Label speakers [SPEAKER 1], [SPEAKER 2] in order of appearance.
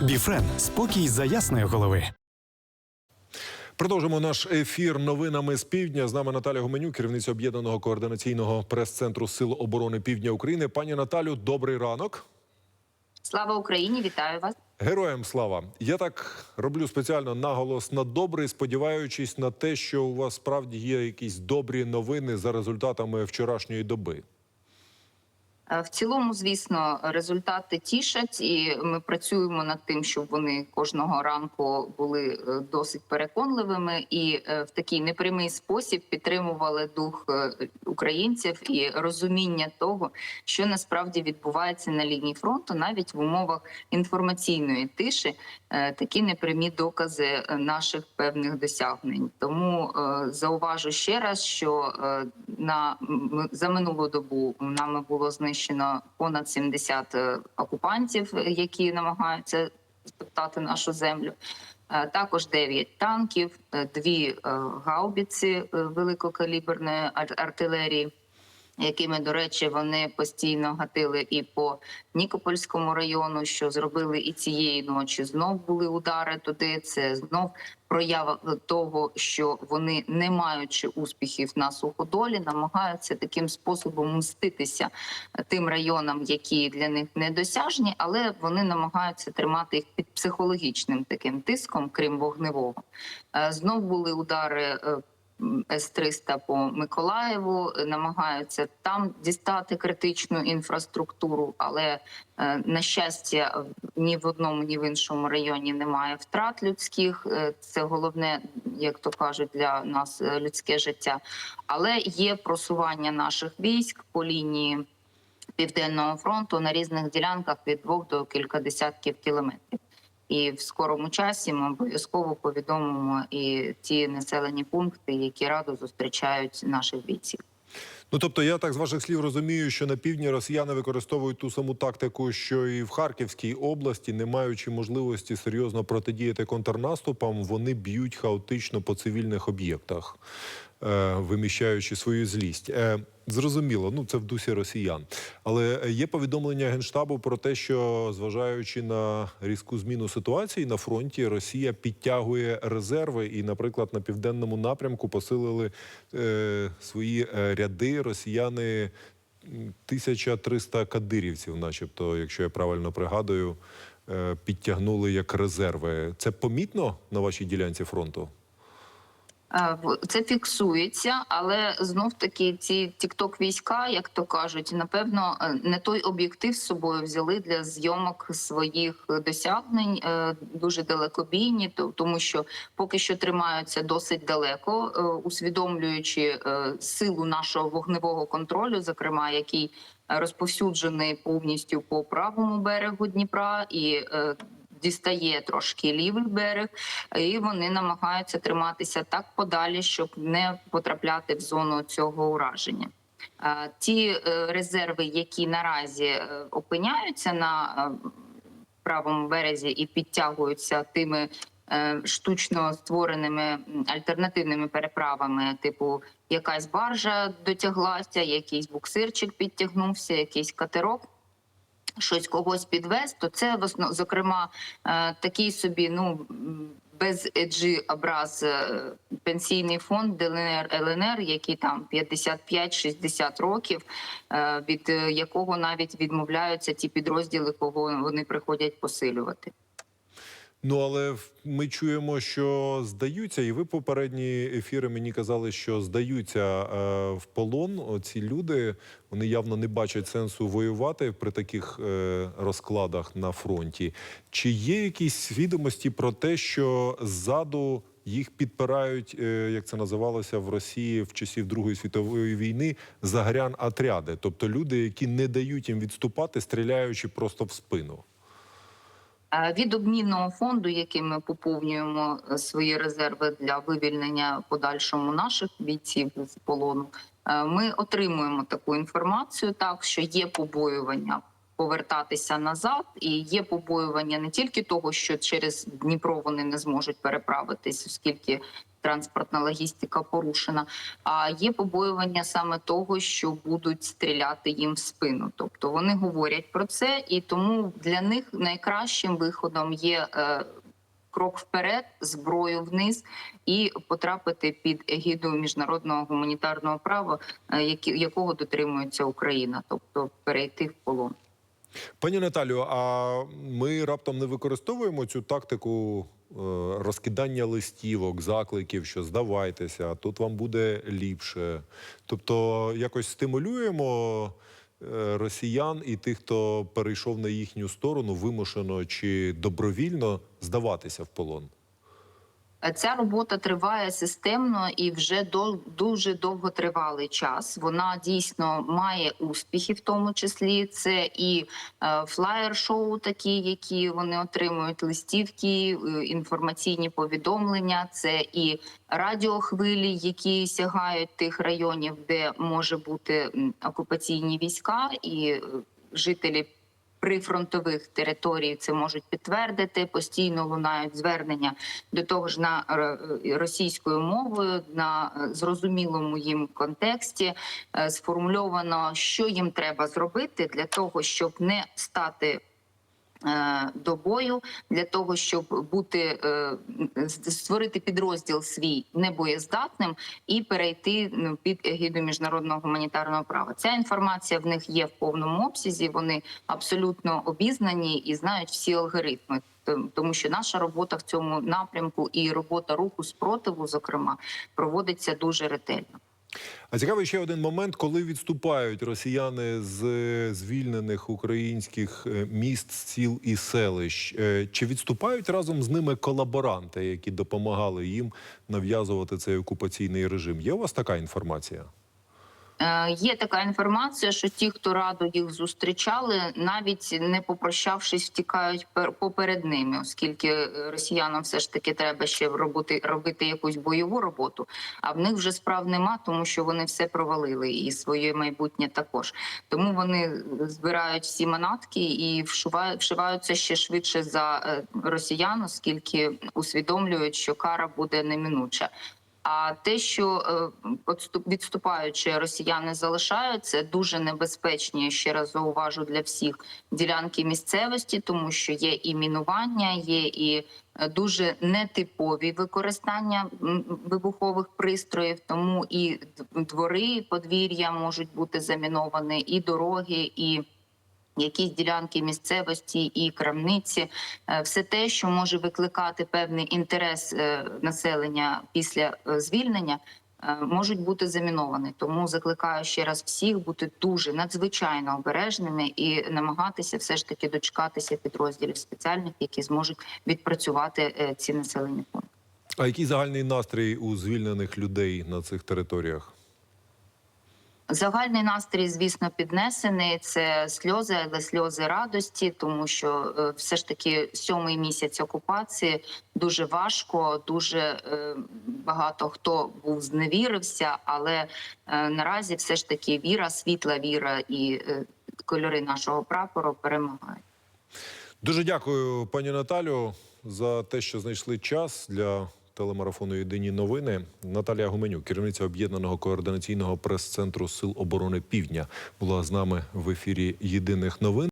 [SPEAKER 1] Біфрен спокій за ясної голови.
[SPEAKER 2] Продовжимо наш ефір новинами з півдня. З нами Наталя Гуменюк, керівниця об'єднаного координаційного прес-центру Сил оборони Півдня України. Пані Наталю, добрий ранок.
[SPEAKER 3] Слава Україні! Вітаю вас.
[SPEAKER 2] Героям слава! Я так роблю спеціально наголос на добрий, сподіваючись на те, що у вас справді є якісь добрі новини за результатами вчорашньої доби.
[SPEAKER 3] Е, В цілому, звісно, результати тішать, і ми працюємо над тим, щоб вони кожного ранку були е, досить переконливими і е, в такий непрямий спосіб підтримували дух українців і розуміння того, що насправді відбувається на лінії фронту, навіть в умовах інформаційної тиші, такі непрямі докази наших певних досягнень. Тому зауважу ще раз, що на за минулу добу нами було знищено понад 70 е, окупантів, які намагаються топтати нашу землю. Е, Також 9 танків, е, дві гаубіці великокаліберної артилерії, якими, до речі, вони постійно гатили і по Нікопольському району, що зробили і цієї ночі. Знов були удари туди. Це знов проява того, що вони, не маючи успіхів на суходолі, намагаються таким способом мститися тим районам, які для них недосяжні, але вони намагаються тримати їх під психологічним таким тиском, крім вогневого. Е, Знов були удари. Е, м, С-300 по Миколаєву е, намагаються там дістати критичну інфраструктуру, але е, на щастя, ні в одному, ні в іншому районі немає втрат людських. Е, Це головне, як то кажуть, для нас людське життя. Але є просування наших військ по лінії південного фронту на різних ділянках від двох до кілька десятків кілометрів. І в скорому часі ми обов'язково повідомимо і ті населені пункти, які радо зустрічають наших бійців.
[SPEAKER 2] Ну тобто, я так з ваших слів розумію, що на півдні росіяни використовують ту саму тактику, що і в Харківській області, не маючи можливості серйозно протидіяти контрнаступам, вони б'ють хаотично по цивільних об'єктах, виміщаючи свою злість. Е, Зрозуміло, ну це в дусі росіян. Але є повідомлення генштабу про те, що зважаючи на різку зміну ситуації на фронті, Росія підтягує резерви, і, наприклад, на південному напрямку посилили е, свої е, ряди росіяни. м, 1300 кадирівців, начебто, якщо я правильно пригадую, е, підтягнули як резерви. Це помітно на вашій ділянці фронту?
[SPEAKER 3] Е, Це фіксується, але знов таки ці тікток війська, як то кажуть, напевно, е, не той об'єктив з собою взяли для зйомок своїх досягнень е, дуже далекобійні, тому що поки що тримаються досить далеко, усвідомлюючи силу нашого вогневого контролю, зокрема, який розповсюджений повністю по правому берегу Дніпра і дістає трошки лівий берег, і вони намагаються триматися так подалі, щоб не потрапляти в зону цього ураження. Ті е, резерви, які наразі е, опиняються на е, правому березі і підтягуються тими штучно створеними альтернативними переправами, типу якась баржа дотяглася, якийсь буксирчик підтягнувся, якийсь катерок. Щось когось підвез, то це зокрема е, такий собі, ну без еджі образ е, пенсійний фонд ДЛНР ЛНР, який там 55-60 років, е, від якого навіть відмовляються ті підрозділи, кого вони приходять посилювати.
[SPEAKER 2] Ну але ми чуємо, що здаються, і ви попередні ефіри мені казали, що здаються е, в полон. Ці люди вони явно не бачать сенсу воювати при таких е, розкладах на фронті. Чи є якісь відомості про те, що ззаду їх підпирають, е, як це називалося в Росії в часів Другої світової війни, загрян отряди, тобто люди, які не дають їм відступати, стріляючи просто в спину?
[SPEAKER 3] Від обмінного фонду, яким ми поповнюємо е, свої резерви для вивільнення подальшому наших бійців з полону, е, ми отримуємо таку інформацію, так що є побоювання повертатися назад, і є побоювання не тільки того, що через Дніпро вони не зможуть переправитись, оскільки транспортна логістика порушена. А є побоювання саме того, що будуть стріляти їм в спину. Тобто вони говорять про це, і тому для них найкращим виходом є. е, Крок вперед, зброю вниз і потрапити під егіду міжнародного гуманітарного права, е, якого дотримується Україна, тобто перейти в полон.
[SPEAKER 2] Пані Наталю, а ми раптом не використовуємо цю тактику е, розкидання листівок, закликів, що здавайтеся, тут вам буде ліпше. Тобто, якось стимулюємо е, росіян і тих, хто перейшов на їхню сторону, вимушено чи добровільно здаватися в полон.
[SPEAKER 3] Ця робота триває системно і вже дуже довготривалий час. Вона дійсно має успіхи, в тому числі це і е, флаєр-шоу, такі, які вони отримують, листівки, е, інформаційні повідомлення. Це і радіохвилі, які сягають тих районів, де може бути окупаційні війська, і е, жителі прифронтових територій це можуть підтвердити. Постійно лунають звернення до того ж на е, російською мовою на е, зрозумілому їм контексті е, сформульовано, що їм треба зробити для того, щоб не стати. Е, До бою для того, щоб бути е, створити підрозділ свій небоєздатним і перейти під егіду міжнародного гуманітарного права. Ця інформація в них є в повному обсязі. Вони абсолютно обізнані і знають всі алгоритми. Тому що наша робота в цьому напрямку і робота руху спротиву, зокрема, проводиться дуже ретельно.
[SPEAKER 2] А цікавий ще один момент, коли відступають росіяни з звільнених українських е, міст, сіл і селищ. Е, Чи відступають разом з ними колаборанти, які допомагали їм нав'язувати цей окупаційний режим? Є у вас така інформація?
[SPEAKER 3] Е, Є така інформація, що ті, хто радо їх зустрічали, навіть не попрощавшись, втікають пер- поперед ними, оскільки е, росіянам все ж таки треба ще робити, робити якусь бойову роботу. А в них вже справ нема, тому що вони все провалили і своє майбутнє також. Тому вони збирають всі манатки і вшивають, вшиваються ще швидше за е, росіян, оскільки усвідомлюють, що кара буде неминуча. А те, що е, відступаючи, росіяни залишають, це дуже небезпечні. Ще раз зауважу для всіх ділянки місцевості, тому що є і мінування, є і е, дуже нетипові використання вибухових пристроїв. Тому і двори, подвір'я можуть бути заміновані, і дороги, і якісь ділянки місцевості і крамниці, Е, все те, що може викликати певний інтерес е, населення після е, звільнення. Можуть бути заміновані, тому закликаю ще раз всіх бути дуже надзвичайно обережними і намагатися все ж таки дочекатися підрозділів спеціальних, які зможуть відпрацювати ці населені пункти.
[SPEAKER 2] А який загальний настрій у звільнених людей на цих територіях?
[SPEAKER 3] Загальний настрій, звісно, піднесений. Це сльози, але сльози радості, тому що е, все ж таки сьомий місяць окупації дуже важко, дуже е, багато хто був зневірився, але е, наразі все ж таки віра, світла віра і кольори нашого прапору перемагають.
[SPEAKER 2] Дуже дякую, пані Наталю, за те, що знайшли час для телемарафону Єдині новини. Наталія Гуменюк, керівниця об'єднаного координаційного прес-центру Сил оборони Півдня, була з нами в ефірі Єдиних новин.